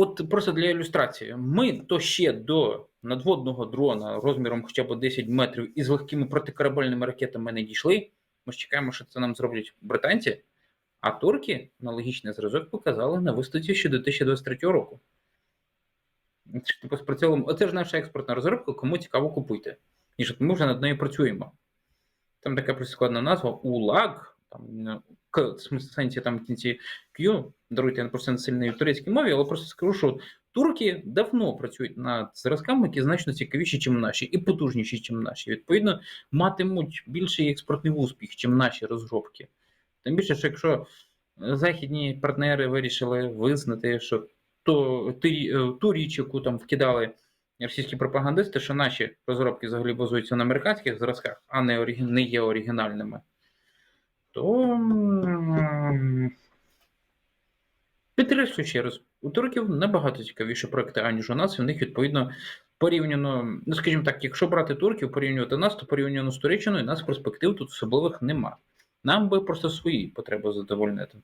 От просто для ілюстрації, ми то ще до надводного дрона розміром хоча б 10 метрів із легкими протикорабельними ракетами не дійшли. Ми ж чекаємо, що це нам зроблять британці. А турки аналогічний зразок показали на виставці ще 2023 року. Ж, Типу, спрацьовуємо. Оце ж наша експортна розробка, кому цікаво купуйте. І що ми вже над нею працюємо. Там така прискладна назва УЛАГ, там К, в сенсі там кінці Q. Даруйте, я просто не сильний в турецькій мові, але просто скажу, що турки давно працюють над зразками, які значно цікавіші, ніж наші, і потужніші, ніж наші. Відповідно, матимуть більший експортний успіх, ніж наші розробки. Тим більше, що якщо західні партнери вирішили визнати, що то, ті- е, ту річ, яку там вкидали російські пропагандисти, що наші розробки взагалі базуються на американських зразках, а не, не є оригінальними, то підкреслю ще раз, у турків набагато цікавіші проекти, аніж у нас, і у них відповідно порівняно, ну скажімо так, якщо брати турків, порівнювати нас, то порівняно з Туреччиною, нас перспектив тут особливих нема. Нам би просто свої потреби задовольнити.